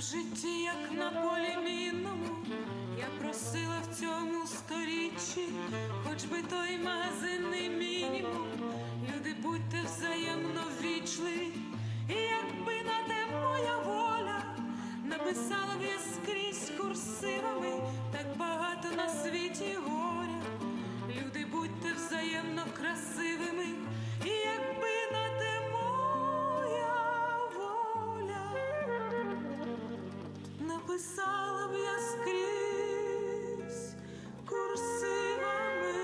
в житті, як на полі мінному, я просила в цьому сторіччі, хоч би той магазинний мінімум. Люди, будьте взаємно написала б я скрізь курсивами.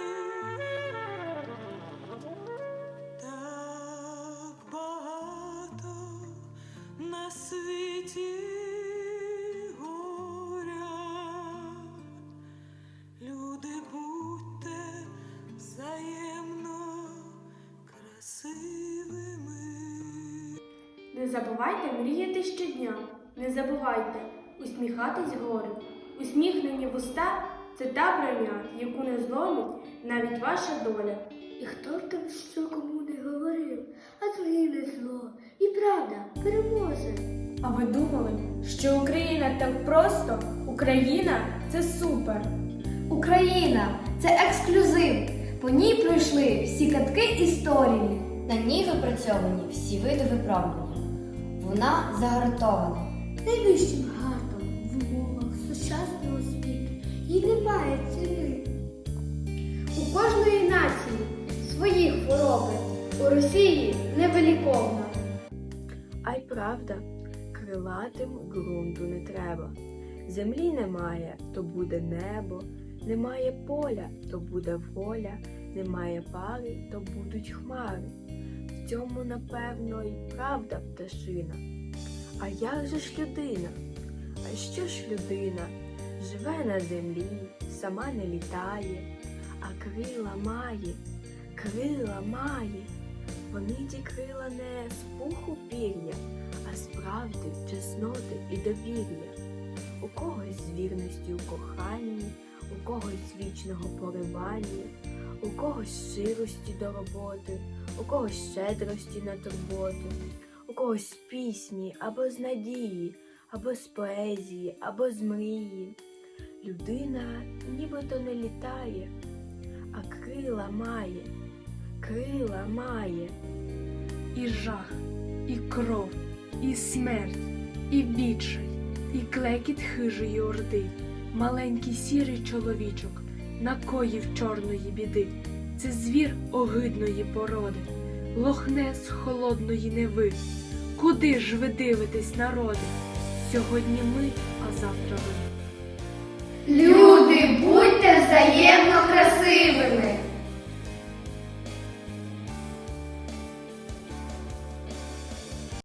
Так багато на світі горя. Люди, будьте взаємно красивими. Не забувайте мріяти щодня, не забувайте усміхатись горю. Усміхнені вуста це та броня, яку не зломить навіть ваша доля. І хто б там що кому не говорив, а згине зло, і правда переможе. А ви думали, що Україна так просто? Україна це супер. Україна це ексклюзив. По ній пройшли всі катки історії. На ній випрацьовані всі види виправлення. Вона загартована. Найвищим умовах сучасного світу їй немає ціни. У кожної нації свої хвороби. У Росії невеликовна. А й правда, крилатим ґрунту не треба. Землі немає, то буде небо, немає поля, то буде воля, немає пари, то будуть хмари. В цьому, напевно, і правда пташина. А як же ж людина? А що ж людина? Живе на землі, сама не літає, а крила має, крила має. Вони ті крила не з пуху пір'я, а з правди, чесноти і довір'я. У когось з вірності у коханні, у когось з вічного поривання, у когось щирості до роботи, у когось щедрості на турботи, у когось пісні або з надії, або з поезії, або з мрії. Людина нібито не літає, а крила має, крила має. і жах, і кров, і смерть, і відчай, і клекіт хижої орди, маленький сірий чоловічок, накоїв чорної біди, це звір огидної породи, лохнес холодної неви. Куди ж ви дивитесь, народи? Сьогодні ми, а завтра ви. Люди, будьте взаємно красивими!